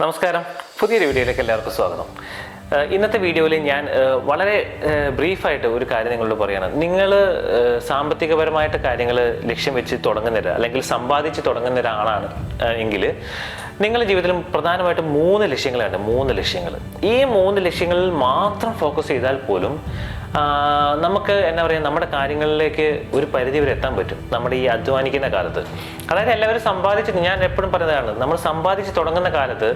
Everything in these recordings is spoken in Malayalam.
നമസ്കാരം. പുതിയൊരു വീഡിയോയിലേക്ക് എല്ലാവർക്കും സ്വാഗതം. ഇന്നത്തെ വീഡിയോയിൽ ഞാൻ വളരെ ബ്രീഫായിട്ട് ഒരു കാര്യം നിങ്ങളോട് പറയണം. നിങ്ങൾ സാമ്പത്തികപരമായിട്ട് കാര്യങ്ങൾ ലക്ഷ്യം വെച്ച് തുടങ്ങുന്ന അല്ലെങ്കിൽ സമ്പാദിച്ച് തുടങ്ങുന്ന ഒരാളാണ് എങ്കിൽ നിങ്ങളുടെ ജീവിതത്തിൽ പ്രധാനമായിട്ടും മൂന്ന് ലക്ഷ്യങ്ങളുണ്ട്. മൂന്ന് ലക്ഷ്യങ്ങൾ ഈ മൂന്ന് ലക്ഷ്യങ്ങളിൽ മാത്രം ഫോക്കസ് ചെയ്താൽ പോലും നമുക്ക് എന്താ പറയുക നമ്മുടെ കാര്യങ്ങളിലേക്ക് ഒരു പരിധി വരെ എത്താൻ പറ്റും. നമ്മുടെ ഈ അധ്വാനിക്കുന്ന കാലത്ത്. അതായത് എല്ലാവരും സമ്പാദിച്ച് ഞാൻ എപ്പോഴും പറഞ്ഞതാണ് നമ്മൾ സമ്പാദിച്ച് തുടങ്ങുന്ന കാലത്ത്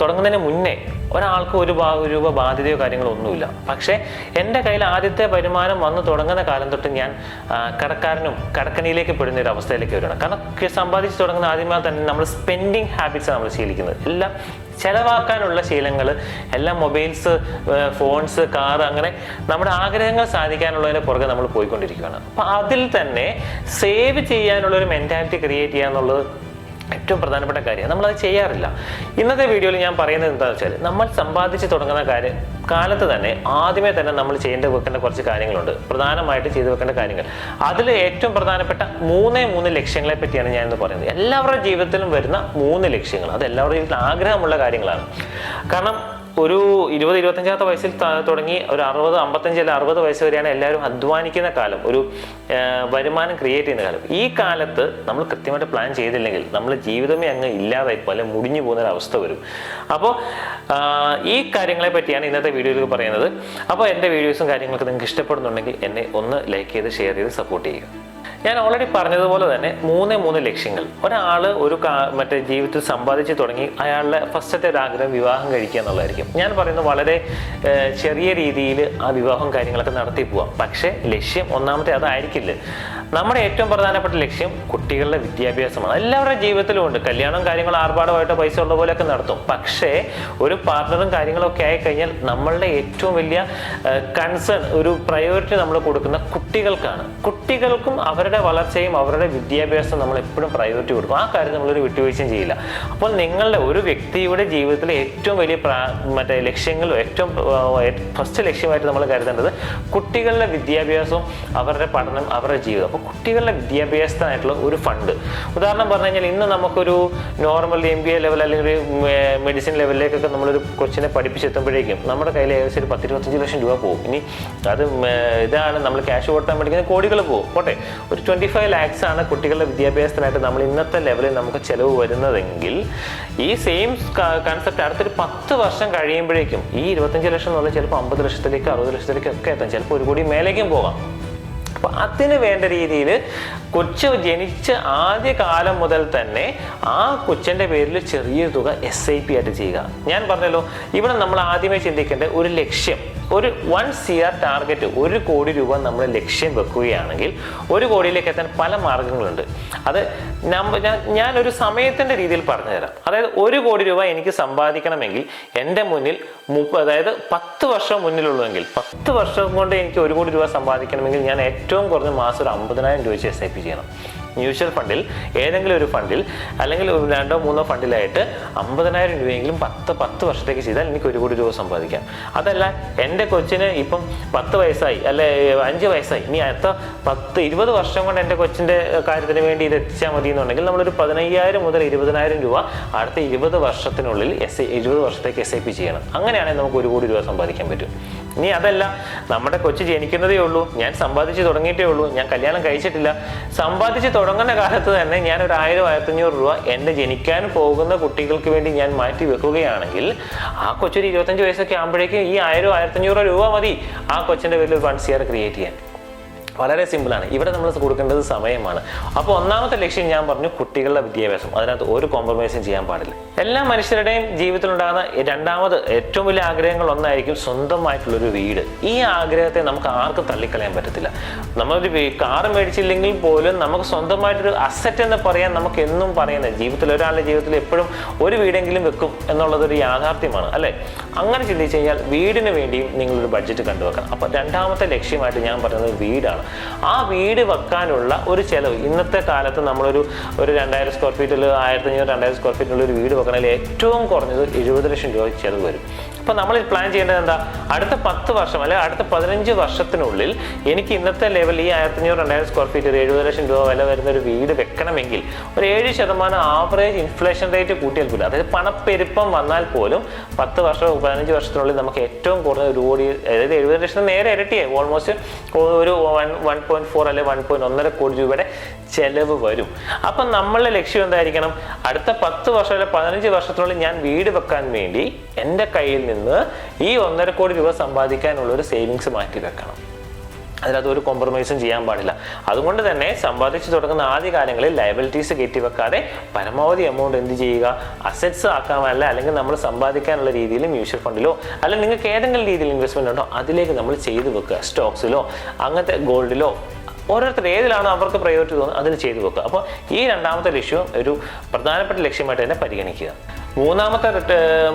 തുടങ്ങുന്നതിന് മുന്നേ ഒരാൾക്ക് ഒരു രൂപ ബാധ്യതയോ കാര്യങ്ങളോ ഒന്നുമില്ല. പക്ഷേ എന്റെ കയ്യിൽ ആദ്യത്തെ വരുമാനം വന്ന് തുടങ്ങുന്ന കാലം തൊട്ട് ഞാൻ കടക്കാരനും കടക്കണിയിലേക്ക് പെടുന്ന ഒരു അവസ്ഥയിലേക്ക് വരികയാണ്. കാരണം സമ്പാദിച്ച് തുടങ്ങുന്ന ആദ്യമായി തന്നെ നമ്മൾ സ്പെൻഡിങ് ഹാബിറ്റ്സ് നമ്മൾ ശീലിക്കുന്നത്. എല്ലാം ചെലവാക്കാനുള്ള ശീലങ്ങൾ എല്ലാം മൊബൈൽസ് ഫോൺസ് കാർ അങ്ങനെ നമ്മുടെ ആഗ്രഹങ്ങൾ സാധിക്കാനുള്ളതിന് പുറകെ നമ്മൾ പോയിക്കൊണ്ടിരിക്കുകയാണ്. അപ്പം അതിൽ തന്നെ സേവ് ചെയ്യാനുള്ള ഒരു മെന്റാലിറ്റി ക്രിയേറ്റ് ചെയ്യുക എന്നുള്ളത് ഏറ്റവും പ്രധാനപ്പെട്ട കാര്യം നമ്മളത് ചെയ്യാറില്ല. ഇന്നത്തെ വീഡിയോയിൽ ഞാൻ പറയുന്നത് എന്താണെന്ന് വെച്ചാൽ നമ്മൾ സമ്പാദിച്ച് തുടങ്ങുന്ന കാര്യം കാലത്ത് തന്നെ ആദ്യമേ തന്നെ നമ്മൾ ചെയ്യേണ്ട വെക്കേണ്ട കുറച്ച് കാര്യങ്ങളുണ്ട്. പ്രധാനമായിട്ട് ചെയ്തു വെക്കേണ്ട കാര്യങ്ങൾ. അതിൽ ഏറ്റവും പ്രധാനപ്പെട്ട മൂന്നേ മൂന്ന് ലക്ഷ്യങ്ങളെ പറ്റിയാണ് ഞാൻ ഇന്ന് പറയുന്നത്. എല്ലാവരുടെ ജീവിതത്തിലും വരുന്ന മൂന്ന് ലക്ഷ്യങ്ങൾ. അത് എല്ലാവരുടെ ജീവിതത്തിൽ ആഗ്രഹമുള്ള കാര്യങ്ങളാണ്. കാരണം ഒരു ഇരുപത് ഇരുപത്തഞ്ചാമത്തെ വയസ്സിൽ തുടങ്ങി ഒരു അറുപത് അമ്പത്തഞ്ച് അല്ല അറുപത് വയസ്സ് വരെയാണ് എല്ലാവരും അധ്വാനിക്കുന്ന കാലം. ഒരു വരുമാനം ക്രിയേറ്റ് ചെയ്യുന്ന കാലം. ഈ കാലത്ത് നമ്മൾ കൃത്യമായിട്ട് പ്ലാൻ ചെയ്തില്ലെങ്കിൽ നമ്മൾ ജീവിതമേ അങ്ങ് ഇല്ലാതായി പോലെ മുടിഞ്ഞു പോകുന്ന ഒരു അവസ്ഥ വരും. അപ്പോൾ ഈ കാര്യങ്ങളെ പറ്റിയാണ് ഇന്നത്തെ വീഡിയോയിൽ പറയുന്നത്. അപ്പോൾ എന്റെ വീഡിയോസും കാര്യങ്ങളൊക്കെ നിങ്ങൾക്ക് ഇഷ്ടപ്പെടുന്നുണ്ടെങ്കിൽ എന്നെ ഒന്ന് ലൈക്ക് ചെയ്ത് ഷെയർ ചെയ്ത് സപ്പോർട്ട് ചെയ്യുക. ഞാൻ ഓൾറെഡി പറഞ്ഞതുപോലെ തന്നെ മൂന്നേ മൂന്ന് ലക്ഷ്യങ്ങൾ. ഒരാൾ ഒരു മറ്റേ ജീവിതത്തിൽ സമ്പാദിച്ച് തുടങ്ങി അയാളുടെ ഫസ്റ്റത്തെ ഒരു ആഗ്രഹം വിവാഹം കഴിക്കുക എന്നുള്ളതായിരിക്കും. ഞാൻ പറയുന്നത് വളരെ ചെറിയ രീതിയിൽ ആ വിവാഹം കാര്യങ്ങളൊക്കെ നടത്തി പോവാം. പക്ഷേ ലക്ഷ്യം ഒന്നാമത്തെ അതായിരിക്കില്ല. നമ്മുടെ ഏറ്റവും പ്രധാനപ്പെട്ട ലക്ഷ്യം കുട്ടികളുടെ വിദ്യാഭ്യാസമാണ്. എല്ലാവരുടെ ജീവിതത്തിലും ഉണ്ട്. കല്യാണം കാര്യങ്ങൾ ആർഭാടമായിട്ട് പൈസ ഉള്ള പോലെയൊക്കെ നടത്തും. പക്ഷേ ഒരു പാർട്ട്ണറും കാര്യങ്ങളൊക്കെ ആയി കഴിഞ്ഞാൽ നമ്മളുടെ ഏറ്റവും വലിയ കൺസേൺ ഒരു പ്രയോറിറ്റി നമ്മൾ കൊടുക്കുന്ന കുട്ടികൾക്കാണ്. കുട്ടികൾക്കും അവരുടെ വളർച്ചയും അവരുടെ വിദ്യാഭ്യാസം നമ്മൾ എപ്പോഴും പ്രയോറിറ്റി കൊടുക്കും. ആ കാര്യം നമ്മളൊരു വിട്ടുവീഴ്ചയും ചെയ്യില്ല. അപ്പോൾ നിങ്ങളുടെ ഒരു വ്യക്തിയുടെ ജീവിതത്തിലെ ഏറ്റവും വലിയ മറ്റേ ലക്ഷ്യങ്ങളും ഏറ്റവും ഫസ്റ്റ് ലക്ഷ്യമായിട്ട് നമ്മൾ കരുതേണ്ടത് കുട്ടികളുടെ വിദ്യാഭ്യാസവും അവരുടെ പഠനം അവരുടെ ജീവിതം. അപ്പോൾ കുട്ടികളുടെ വിദ്യാഭ്യാസത്തിനായിട്ടുള്ള ഒരു ഫണ്ട് ഉദാഹരണം പറഞ്ഞു കഴിഞ്ഞാൽ ഇന്ന് നമുക്കൊരു normal M B A level അല്ലെങ്കിൽ ഒരു മെഡിസിൻ ലെവലിലേക്കൊക്കെ നമ്മളൊരു കൊച്ചിനെ പഠിപ്പിച്ചെത്തുമ്പോഴേക്കും നമ്മുടെ കയ്യിൽ ഏകദേശം ഒരു പത്തിരുപത്തഞ്ച് ലക്ഷം രൂപ പോകും. ഇനി അത് ഇതാണ് നമ്മൾ ക്യാഷ് കൊടുത്താൽ പഠിക്കുന്ന കോടികൾ പോകും. പോട്ടെ ഒരു ട്വന്റി ഫൈവ് ലാക്സ് ആണ് കുട്ടികളുടെ വിദ്യാഭ്യാസത്തിനായിട്ട് നമ്മൾ ഇന്നത്തെ ലെവലിൽ നമുക്ക് ചിലവ് വരുന്നതെങ്കിൽ ഈ സെയിം കൺസെപ്റ്റ് അടുത്തൊരു പത്ത് വർഷം കഴിയുമ്പോഴേക്കും ഈ ഇരുപത്തഞ്ച് ലക്ഷം എന്ന് പറഞ്ഞാൽ ചിലപ്പോൾ അമ്പത് ലക്ഷത്തിലേക്ക് അറുപത് ലക്ഷത്തിലേക്ക് ഒക്കെ എത്താം. ചിലപ്പോൾ ഒരു കോടി മേലേക്കും പോകാം. അപ്പൊ അതിന് വേണ്ട രീതിയിൽ കൊച്ചു ജനിച്ച ആദ്യ കാലം മുതൽ തന്നെ ആ കൊച്ചിന്റെ പേരിൽ ചെറിയ തുക എസ് ഐ പി ആയിട്ട് ചെയ്യുക. ഞാൻ പറഞ്ഞല്ലോ ഇവിടെ നമ്മൾ ആദ്യമേ ചിന്തിക്കേണ്ട ഒരു ലക്ഷ്യം. ഒരു വൺ സി ആർ ടാർഗറ്റ് ഒരു കോടി രൂപ നമ്മൾ ലക്ഷ്യം വെക്കുകയാണെങ്കിൽ ഒരു കോടിയിലേക്ക് എത്താൻ പല മാർഗങ്ങളുണ്ട്. അത് ഞാൻ- ഒരു സമയത്തിന്റെ രീതിയിൽ പറഞ്ഞു തരാം അതായത് ഒരു കോടി രൂപ എനിക്ക് സമ്പാദിക്കണമെങ്കിൽ എന്റെ മുന്നിൽ അതായത് പത്ത് വർഷം മുന്നിലുള്ളതെങ്കിൽ പത്ത് വർഷം കൊണ്ട് എനിക്ക് ഒരു കോടി രൂപ സമ്പാദിക്കണമെങ്കിൽ ഞാൻ ഏറ്റവും കുറഞ്ഞ മാസം ഒരു അമ്പതിനായിരം രൂപ വെച്ച് എസ് ഐ പി ചെയ്യണം. മ്യൂച്വൽ ഫണ്ടിൽ ഏതെങ്കിലും ഒരു ഫണ്ടിൽ അല്ലെങ്കിൽ രണ്ടോ മൂന്നോ ഫണ്ടിലായിട്ട് അമ്പതിനായിരം രൂപയെങ്കിലും പത്ത് പത്ത് വർഷത്തേക്ക് ചെയ്താൽ എനിക്ക് ഒരു കോടി രൂപ സമ്പാദിക്കാം. അതല്ല എന്റെ കൊച്ചിന് ഇപ്പം പത്ത് വയസ്സായി അല്ലെ അഞ്ച് വയസ്സായി. ഇനി അടുത്ത പത്ത് ഇരുപത് വർഷം കൊണ്ട് എന്റെ കൊച്ചിന്റെ കാര്യത്തിന് വേണ്ടി ഇത് എത്തിച്ചാൽ മതി എന്നുണ്ടെങ്കിൽ നമ്മളൊരു പതിനയ്യായിരം മുതൽ ഇരുപതിനായിരം രൂപ അടുത്ത ഇരുപത് വർഷത്തിനുള്ളിൽ എസ് ഇരുപത് വർഷത്തേക്ക് എസ് ഐ പി ചെയ്യണം. അങ്ങനെയാണെങ്കിൽ നമുക്ക് ഒരു കോടി രൂപ സമ്പാദിക്കാൻ പറ്റും. ഇനി അതല്ല നമ്മുടെ കൊച്ചു ജനിക്കുന്നതേ ഉള്ളൂ ഞാൻ സമ്പാദിച്ച് തുടങ്ങിയിട്ടേ ഉള്ളൂ ഞാൻ കല്യാണം കഴിച്ചിട്ടില്ല. സമ്പാദിച്ച് തുടങ്ങുന്ന കാലത്ത് തന്നെ ഞാൻ ഒരു ആയിരം ആയിരത്തഞ്ഞൂറ് രൂപ എന്റെ ജനിക്കാൻ പോകുന്ന കുട്ടികൾക്ക് വേണ്ടി ഞാൻ മാറ്റി വെക്കുകയാണെങ്കിൽ ആ കൊച്ചൊരു ഇരുപത്തഞ്ച് വയസ്സൊക്കെ ആകുമ്പോഴേക്കും ഈ ആയിരം ആയിരത്തഞ്ഞൂറ് രൂപ മതി ആ കൊച്ചിന്റെ പേരിൽ ഒരു വൺ സിയർ ക്രിയേറ്റ് ചെയ്യാൻ. വളരെ സിമ്പിളാണ്. ഇവിടെ നമ്മൾ കൊടുക്കേണ്ടത് സമയമാണ്. അപ്പോൾ ഒന്നാമത്തെ ലക്ഷ്യം ഞാൻ പറഞ്ഞു കുട്ടികളുടെ വിദ്യാഭ്യാസം. അതിനകത്ത് ഒരു കോംപ്രമൈസും ചെയ്യാൻ പാടില്ല. എല്ലാ മനുഷ്യരുടെയും ജീവിതത്തിലുണ്ടാകുന്ന രണ്ടാമത് ഏറ്റവും വലിയ ആഗ്രഹങ്ങൾ ഒന്നായിരിക്കും സ്വന്തമായിട്ടുള്ളൊരു വീട്. ഈ ആഗ്രഹത്തെ നമുക്ക് ആർക്കും തള്ളിക്കളയാൻ പറ്റത്തില്ല. നമ്മളൊരു കാറ് മേടിച്ചില്ലെങ്കിൽ പോലും നമുക്ക് സ്വന്തമായിട്ടൊരു അസറ്റ് എന്ന് പറയാൻ നമുക്ക് എന്നും പറയുന്നത് ജീവിതത്തിൽ ഒരാളുടെ ജീവിതത്തിൽ എപ്പോഴും ഒരു വീടെങ്കിലും വെക്കും എന്നുള്ളതൊരു യാഥാർത്ഥ്യമാണ് അല്ലേ? അങ്ങനെ ചിന്തിച്ചു കഴിഞ്ഞാൽ വീടിന് വേണ്ടിയും നിങ്ങളൊരു ബഡ്ജറ്റ് കണ്ടുവെക്കണം. അപ്പോൾ രണ്ടാമത്തെ ലക്ഷ്യമായിട്ട് ഞാൻ പറയുന്നത് വീടാണ്. ആ വീട് വെക്കാനുള്ള ഒരു ചിലവ്. ഇന്നത്തെ കാലത്ത് നമ്മളൊരു ഒരു രണ്ടായിരം സ്ക്വയർ ഫീറ്റിൽ ആയിരത്തി അഞ്ഞൂറ് രണ്ടായിരം സ്ക്വയർ ഫീറ്റിലുള്ള ഒരു വീട് വെക്കണമെങ്കിൽ ഏറ്റവും കുറഞ്ഞത് എഴുപത് ലക്ഷം രൂപ ചെലവ് വരും. അപ്പോൾ നമ്മൾ പ്ലാൻ ചെയ്യേണ്ടത് എന്താ? അടുത്ത പത്ത് വർഷം അല്ലെങ്കിൽ അടുത്ത പതിനഞ്ച് വർഷത്തിനുള്ളിൽ എനിക്ക് ഇന്നത്തെ ലെവൽ ഈ ആയിരത്തഞ്ഞൂറ് രണ്ടായിരം സ്ക്വയർ ഫീറ്റ് ഒരു എഴുപത് ലക്ഷം രൂപ വില വരുന്ന ഒരു വീട് വെക്കണമെങ്കിൽ ഒരു ഏഴ് ശതമാനം ആവറേജ് ഇൻഫ്ലേഷൻ റേറ്റ് കൂട്ടിയാൽ പോലും അതായത് പണപ്പെരുപ്പം വന്നാൽ പോലും പത്ത് വർഷം പതിനഞ്ച് വർഷത്തിനുള്ളിൽ നമുക്ക് ഏറ്റവും കുറഞ്ഞ ഒരു കോടി അതായത് എഴുപത് ലക്ഷം നേരെ ഇരട്ടിയായി. ഓൾമോസ്റ്റ് ഒരു വൺ വൺ പോയിന്റ് ഫോർ അല്ലെങ്കിൽ വൺ പോയിന്റ് ഒന്നര കോടി രൂപയുടെ ചെലവ് വരും. അപ്പം നമ്മളുടെ ലക്ഷ്യം എന്തായിരിക്കണം? അടുത്ത പത്ത് വർഷം അല്ലെങ്കിൽ പതിനഞ്ച് വർഷത്തിനുള്ളിൽ ഞാൻ വീട് വെക്കാൻ വേണ്ടി എന്റെ കയ്യിൽ നിന്ന് ഈ ഒന്നര കോടി രൂപ സമ്പാദിക്കാനുള്ള ഒരു സേവിങ്സ് മാറ്റി വെക്കണം. അതിനകത്ത് ഒരു കോംപ്രമൈസും ചെയ്യാൻ പാടില്ല. അതുകൊണ്ട് തന്നെ സമ്പാദിച്ചു തുടങ്ങുന്ന ആദ്യ കാലങ്ങളിൽ ലയബിലിറ്റീസ് കയറ്റിവെക്കാതെ പരമാവധി എമൗണ്ട് എന്ത് ചെയ്യുക? അസറ്റ്സ് ആക്കാമല്ല അല്ലെങ്കിൽ നമ്മൾ സമ്പാദിക്കാനുള്ള രീതിയിൽ മ്യൂച്വൽ ഫണ്ടിലോ അല്ലെങ്കിൽ നിങ്ങൾക്ക് ഏതെങ്കിലും രീതിയിൽ ഇൻവെസ്റ്റ്മെന്റ് ഉണ്ടോ അതിലേക്ക് നമ്മൾ ചെയ്തു വെക്കുക. സ്റ്റോക്സിലോ അങ്ങനത്തെ ഗോൾഡിലോ ഓരോരുത്തർ ഏതിലാണോ അവർക്ക് പ്രയോറിറ്റി തോന്നുന്നത് അതിൽ ചെയ്തു വെക്കുക. അപ്പോൾ ഈ രണ്ടാമത്തെ ലക്ഷ്യവും ഒരു പ്രധാനപ്പെട്ട ലക്ഷ്യമായിട്ട് തന്നെ പരിഗണിക്കുക. മൂന്നാമത്തെ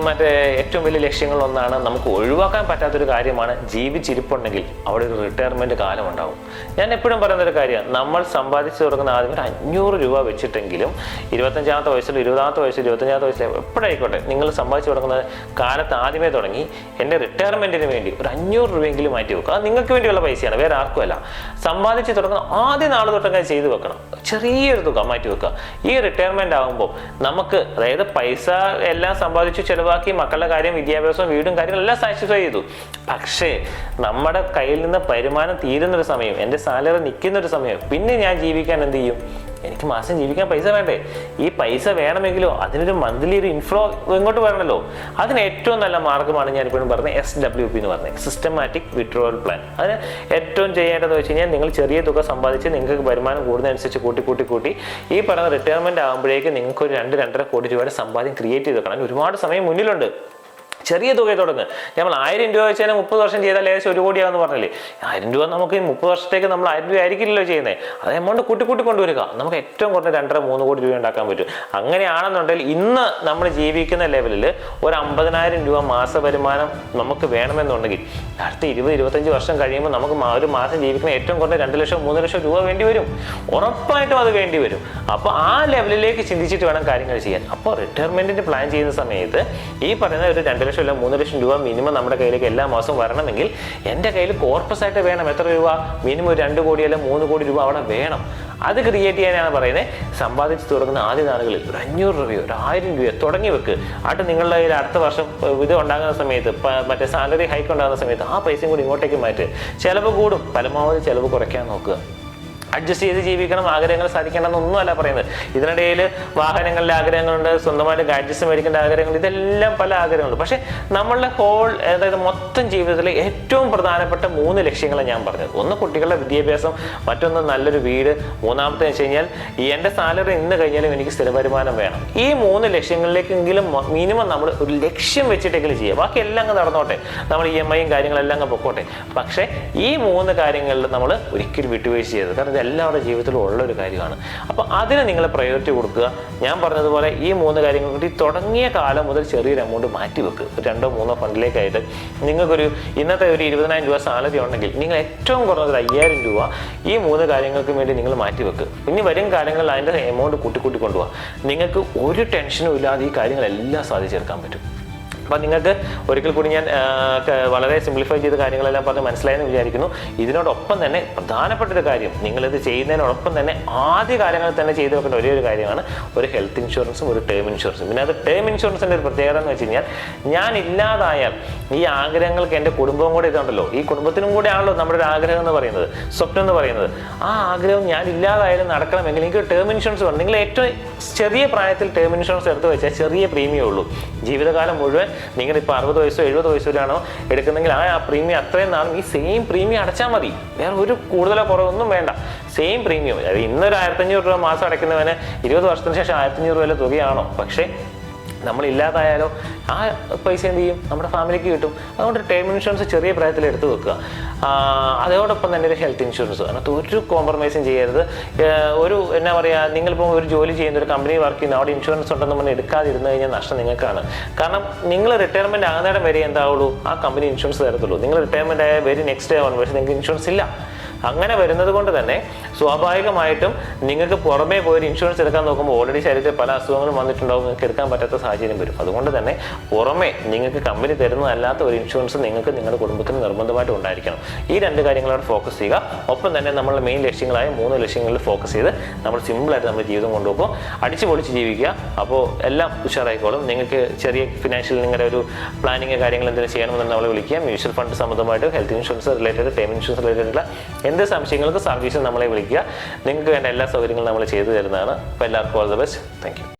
മറ്റേ ഏറ്റവും വലിയ ലക്ഷ്യങ്ങളൊന്നാണ് നമുക്ക് ഒഴിവാക്കാൻ പറ്റാത്തൊരു കാര്യമാണ് ജീവിച്ചിരിപ്പുണ്ടെങ്കിൽ അവിടെ ഒരു റിട്ടയർമെന്റ് കാലം ഉണ്ടാവും ഞാൻ എപ്പോഴും പറയുന്ന ഒരു കാര്യമാണ് നമ്മൾ സമ്പാദിച്ചു തുടങ്ങുന്ന ആദ്യം ഒരു അഞ്ഞൂറ് രൂപ വെച്ചിട്ടെങ്കിലും ഇരുപത്തഞ്ചാമത്തെ വയസ്സിൽ ഇരുപതാമത്തെ വയസ്സിൽ ഇരുപത്തഞ്ചാമത്തെ വയസ്സിൽ എപ്പോഴായിക്കോട്ടെ നിങ്ങൾ സമ്പാദിച്ചു തുടങ്ങുന്ന കാലത്ത് ആദ്യമേ തുടങ്ങി എന്റെ റിട്ടയർമെന്റിന് വേണ്ടി ഒരു അഞ്ഞൂറ് രൂപയെങ്കിലും മാറ്റി വെക്കുക. അത് നിങ്ങൾക്ക് വേണ്ടിയുള്ള പൈസയാണ് വേറെ ആർക്കുമല്ല സമ്പാദിച്ച് തുടങ്ങുന്ന ആദ്യ നാൾ തൊട്ടൊക്കെ ചെയ്തു വെക്കണം. ചെറിയൊരു തുക മാറ്റി വെക്കുക. ഈ റിട്ടയർമെന്റ് ആകുമ്പോൾ നമുക്ക് അതായത് പൈസ എല്ലാം സമ്പാദിച്ചു ചെലവാക്കി മക്കളുടെ കാര്യം വിദ്യാഭ്യാസവും വീടും കാര്യങ്ങളും എല്ലാം സാറ്റിസ്ഫൈ ചെയ്തു. പക്ഷേ നമ്മുടെ കയ്യിൽ നിന്ന് വരുമാനം തീരുന്നൊരു സമയം എന്റെ സാലറി നിൽക്കുന്ന ഒരു സമയം പിന്നെ ഞാൻ ജീവിക്കാൻ എന്ത് ചെയ്യും? എനിക്ക് മാസം ജീവിക്കാൻ പൈസ വേണ്ടേ? ഈ പൈസ വേണമെങ്കിലോ? അതിനൊരു മന്ത്ലി ഒരു ഇൻഫ്ലോ ഇങ്ങോട്ട് വരണമല്ലോ അതിന് ഏറ്റവും നല്ല മാർഗമാണ് ഞാൻ ഇപ്പോഴും പറഞ്ഞത് എസ് ഡബ്ല്യു പി എന്ന് പറഞ്ഞത്. സിസ്റ്റമാറ്റിക് വിഡ്രോവൽ പ്ലാൻ അതിന് ഏറ്റവും ചെയ്യേണ്ടതെന്ന് വെച്ച് കഴിഞ്ഞാൽ നിങ്ങൾ ചെറിയ തുക സമ്പാദിച്ച് നിങ്ങൾക്ക് വരുമാനം കൂടുന്നതനുസരിച്ച് കൂട്ടി കൂട്ടി കൂട്ടി ഈ പറഞ്ഞ റിട്ടയർമെന്റ് ആകുമ്പോഴേക്കും നിങ്ങൾക്ക് ഒരു രണ്ട് രണ്ടര കോടി രൂപയുടെ സമ്പാദ്യം ക്രിയേറ്റ് ചെയ്ത് വെക്കണം. ഒരുപാട് സമയം മുന്നിലുണ്ട്. ചെറിയ തുക തുടങ്ങുക നമ്മൾ ആയിരം രൂപ വെച്ചാൽ മുപ്പത് വർഷം ചെയ്താൽ ഏകദേശം ഒരു കോടിയാണെന്ന് പറഞ്ഞില്ലേ? ആയിരം രൂപ നമുക്ക് ഈ മുപ്പത് വർഷത്തേക്ക് നമ്മൾ ആയിരം രൂപ ആയിരിക്കില്ലല്ലോ ചെയ്യുന്നത് അത് എമൗണ്ട് കൂട്ടി കൂട്ടി കൊണ്ടുവരിക. നമുക്ക് ഏറ്റവും കുറഞ്ഞ രണ്ടര മൂന്ന് കോടി രൂപ ഉണ്ടാക്കാൻ പറ്റും. അങ്ങനെയാണെന്നുണ്ടെങ്കിൽ ഇന്ന് നമ്മൾ ജീവിക്കുന്ന ലെവലിൽ ഒരു അമ്പതിനായിരം രൂപ മാസ വരുമാനം നമുക്ക് വേണമെന്നുണ്ടെങ്കിൽ അടുത്ത ഇരുപത് ഇരുപത്തഞ്ച് വർഷം കഴിയുമ്പോൾ നമുക്ക് ഒരു മാസം ജീവിക്കുന്ന ഏറ്റവും കുറഞ്ഞ രണ്ട് ലക്ഷം മൂന്ന് ലക്ഷം രൂപ വേണ്ടി വരും. ഉറപ്പായിട്ടും അത് വേണ്ടി വരും. അപ്പോൾ ആ ലെവലിലേക്ക് ചിന്തിച്ചിട്ട് വേണം കാര്യങ്ങൾ ചെയ്യാൻ. അപ്പോൾ റിട്ടയർമെന്റിന്റെ പ്ലാൻ ചെയ്യുന്ന സമയത്ത് ഈ പറയുന്ന ഒരു രണ്ട് ലക്ഷം അല്ല മൂന്ന് ലക്ഷം രൂപ മിനിമം നമ്മുടെ കയ്യിലേക്ക് എല്ലാ മാസവും വരണമെങ്കിൽ എന്റെ കയ്യിൽ കോർപ്പസ് ആയിട്ട് വേണം. എത്ര രൂപ? മിനിമം ഒരു രണ്ട് കോടി അല്ല മൂന്ന് കോടി രൂപ അവിടെ വേണം. അത് ക്രിയേറ്റ് ചെയ്യാനാണ് പറയുന്നത് സമ്പാദിച്ച് തുടങ്ങുന്ന ആദ്യ നാളുകളിൽ ഒരു അഞ്ഞൂറ് രൂപയോ ഒരു ആയിരം രൂപയോ തുടങ്ങി വെക്ക്. ആട്ട് നിങ്ങളുടെ കയ്യിൽ അടുത്ത വർഷം ഇത് ഉണ്ടാകുന്ന സമയത്ത് മറ്റേ സാലറി ഹൈക്ക് ഉണ്ടാകുന്ന സമയത്ത് ആ പൈസയും കൂടി ഇങ്ങോട്ടേക്ക് മാറ്റുക ചിലവ് കൂടും. പരമാവധി ചിലവ് കുറയ്ക്കാൻ നോക്കുക. അഡ്ജസ്റ്റ് ചെയ്ത് ജീവിക്കണം ആഗ്രഹങ്ങൾ സാധിക്കണം എന്നൊന്നുമല്ല പറയുന്നത്. ഇതിനിടയിൽ വാഹനങ്ങളിലെ ആഗ്രഹങ്ങളുണ്ട് സ്വന്തമായിട്ട് ഗാഡ്ജറ്റ്സ് മേടിക്കേണ്ട ആഗ്രഹങ്ങൾ ഇതെല്ലാം പല ആഗ്രഹങ്ങളുണ്ട്. പക്ഷേ നമ്മളുടെ ഹോൾ അതായത് മൊത്തം ജീവിതത്തിലെ ഏറ്റവും പ്രധാനപ്പെട്ട മൂന്ന് ലക്ഷ്യങ്ങളെ ഞാൻ പറഞ്ഞത്. ഒന്ന് കുട്ടികളുടെ വിദ്യാഭ്യാസം മറ്റൊന്ന് നല്ലൊരു വീട് മൂന്നാമത്തെ വെച്ച് കഴിഞ്ഞാൽ എന്റെ സാലറി ഇന്ന് കഴിഞ്ഞാലും എനിക്ക് സ്ഥിര വരുമാനം വേണം. ഈ മൂന്ന് ലക്ഷ്യങ്ങളിലേക്കെങ്കിലും മിനിമം നമ്മൾ ഒരു ലക്ഷ്യം വെച്ചിട്ടെങ്കിലും ചെയ്യുക ബാക്കി എല്ലാം അങ്ങ് നടന്നോട്ടെ. നമ്മൾ ഇ എം ഐയും കാര്യങ്ങളെല്ലാം അങ്ങ് പൊക്കോട്ടെ. പക്ഷേ ഈ മൂന്ന് കാര്യങ്ങളിൽ നമ്മൾ ഒരിക്കലും വിട്ടുവീഴ്ച ചെയ്തത് കാരണം എല്ലാവരുടെ ജീവിതത്തിലും ഉള്ളൊരു കാര്യമാണ്. അപ്പോൾ അതിന് നിങ്ങൾ പ്രയോറിറ്റി കൊടുക്കുക. ഞാൻ പറഞ്ഞതുപോലെ ഈ മൂന്ന് കാര്യങ്ങൾ കൂടി തുടങ്ങിയ കാലം മുതൽ ചെറിയൊരു എമൗണ്ട് മാറ്റി വെക്കുക ഒരു രണ്ടോ മൂന്നോ ഫണ്ടിലേക്കായിട്ട് നിങ്ങൾക്കൊരു ഇന്നത്തെ ഒരു ഇരുപതിനായിരം രൂപ സാലറി ഉണ്ടെങ്കിൽ നിങ്ങൾ ഏറ്റവും കുറഞ്ഞത് അയ്യായിരം രൂപ ഈ മൂന്ന് കാര്യങ്ങൾക്ക് വേണ്ടി നിങ്ങൾ മാറ്റി വെക്കുക ഇനി വരും കാലങ്ങളിൽ അതിന്റെ എമൗണ്ട് കൂട്ടി കൂട്ടി നിങ്ങൾക്ക് ഒരു ടെൻഷനും ഇല്ലാതെ ഈ കാര്യങ്ങളെല്ലാം സാധിച്ചെടുക്കാൻ പറ്റും. അപ്പം നിങ്ങൾക്ക് ഒരിക്കൽ കൂടി ഞാൻ വളരെ സിംപ്ലിഫൈ ചെയ്ത കാര്യങ്ങളെല്ലാം പറഞ്ഞ് മനസ്സിലായെന്ന് വിചാരിക്കുന്നു. ഇതിനോടൊപ്പം തന്നെ പ്രധാനപ്പെട്ട ഒരു കാര്യം നിങ്ങളിത് ചെയ്യുന്നതിനോടൊപ്പം തന്നെ ആദ്യ കാര്യങ്ങൾ തന്നെ ചെയ്തു വെക്കേണ്ട ഒരേ ഒരു കാര്യമാണ് ഒരു ഹെൽത്ത് ഇൻഷുറൻസും ഒരു ടേം ഇൻഷുറൻസും പിന്നെ അത് ടേം ഇൻഷുറൻസിന്റെ ഒരു പ്രത്യേകത എന്ന് വെച്ച് കഴിഞ്ഞാൽ ഞാൻ ഇല്ലാതായാൽ ഈ ആഗ്രഹങ്ങൾക്ക് എന്റെ കുടുംബവും കൂടെ ഇതുണ്ടല്ലോ ഈ കുടുംബത്തിനും കൂടെ ആണല്ലോ നമ്മുടെ ഒരു ആഗ്രഹം എന്ന് പറയുന്നത് സ്വപ്നം എന്ന് പറയുന്നത്. ആ ആഗ്രഹം ഞാൻ ഇല്ലാതായാലും നടക്കണമെങ്കിൽ എനിക്ക് ടേം ഇൻഷുറൻസ് വേണം. നിങ്ങൾ ഏറ്റവും ചെറിയ പ്രായത്തിൽ ടേം ഇൻഷുറൻസ് എടുത്ത് വെച്ചാൽ ചെറിയ പ്രീമിയം ഉള്ളൂ. ജീവിതകാലം മുഴുവൻ നിങ്ങൾ ഇപ്പോൾ അറുപത് വയസ്സോ എഴുപത് വയസ്സിലാണോ എടുക്കുന്നെങ്കിൽ ആ പ്രീമിയം അത്രയും നാളും ഈ സെയിം പ്രീമിയം അടച്ചാൽ മതി. വേറെ ഒരു കൂടുതലോ കുറവൊന്നും വേണ്ട. സെയിം പ്രീമിയം അതായത് ഇന്നൊരു ആയിരത്തഞ്ഞൂറ് രൂപ മാസം അടയ്ക്കുന്നവന് ഇരുപത് വർഷത്തിന് ശേഷം ആയിരത്തഞ്ഞൂറ് രൂപയിലെ തുകയാണോ? പക്ഷേ നമ്മൾ ഇല്ലാതായാലോ ആ പൈസ എന്ത് ചെയ്യും? നമ്മുടെ ഫാമിലിക്ക് കിട്ടും. അതുകൊണ്ട് ടേം ഇൻഷുറൻസ് ചെറിയ പ്രായത്തിൽ എടുത്തു വെക്കുക. അതോടൊപ്പം തന്നെ ഒരു ഹെൽത്ത് ഇൻഷുറൻസ് അതിനകത്ത് ഒരു കോംപ്രമൈസും ചെയ്യരുത്. ഒരു എന്നാ പറയുക നിങ്ങളിപ്പോൾ ഒരു ജോലി ചെയ്യുന്ന ഒരു കമ്പനി വർക്ക് ചെയ്യുന്ന അവിടെ ഇൻഷുറൻസ് ഉണ്ടെന്ന് പറഞ്ഞ് എടുക്കാതിരുന്നു കഴിഞ്ഞാൽ നഷ്ടം നിങ്ങൾക്കാണ്. കാരണം നിങ്ങൾ റിട്ടയർമെന്റ് ആകുന്നേടം വരെ എന്താവുള്ളൂ? ആ കമ്പനി ഇൻഷുറൻസ് തരത്തുള്ളൂ. നിങ്ങൾ റിട്ടയർമെന്റ് ആയ വെരി നെക്സ്റ്റ് ഡേ ഓൺവേഴ്സ് നിങ്ങൾക്ക് ഇൻഷുറൻസ് ഇല്ല. അങ്ങനെ വരുന്നത് കൊണ്ട് തന്നെ സ്വാഭാവികമായിട്ടും നിങ്ങൾക്ക് പുറമേ പോയി ഇൻഷുറൻസ് എടുക്കാൻ നോക്കുമ്പോൾ ഓൾറെഡി ശരീരത്തിൽ പല അസുഖങ്ങളും വന്നിട്ടുണ്ടാവും നിങ്ങൾക്ക് എടുക്കാൻ പറ്റാത്ത സാഹചര്യം വരും. അതുകൊണ്ട് തന്നെ പുറമേ നിങ്ങൾക്ക് കമ്പനി തരുന്നതല്ലാത്ത ഒരു ഇൻഷുറൻസ് നിങ്ങൾക്ക് നിങ്ങളുടെ കുടുംബത്തിന് നിർബന്ധമായിട്ട് ഉണ്ടായിരിക്കണം. ഈ രണ്ട് കാര്യങ്ങളോട് ഫോക്കസ് ചെയ്യുക. ഒപ്പം തന്നെ നമ്മളുടെ മെയിൻ ലക്ഷ്യങ്ങളായ മൂന്ന് ലക്ഷ്യങ്ങളിൽ ഫോക്കസ് ചെയ്ത് നമ്മൾ സിമ്പിളായിട്ട് നമ്മുടെ ജീവിതം കൊണ്ടുപോകും അടിച്ചു പൊളിച്ച് ജീവിക്കുക. അപ്പോൾ എല്ലാം ഉഷാറായിക്കോളും. നിങ്ങൾക്ക് ചെറിയ ഫിനാൻഷ്യൽ നിങ്ങളുടെ ഒരു പ്ലാനിങ് കാര്യങ്ങൾ എന്തെങ്കിലും ചെയ്യണമെന്ന് നമ്മളെ വിളിക്കുക. മ്യൂച്വൽ ഫണ്ട് സംബന്ധമായിട്ട് health insurance related time insurance related എന്ത് സംശയങ്ങൾക്ക് സർവീസ് നമ്മളെ വിളിക്കുക. നിങ്ങൾക്ക് വേണ്ട എല്ലാ സൗകര്യങ്ങളും നമ്മൾ ചെയ്തു തരുന്നതാണ്. അപ്പോൾ എല്ലാവർക്കും ഓൾ ദ ബെസ്റ്റ് താങ്ക്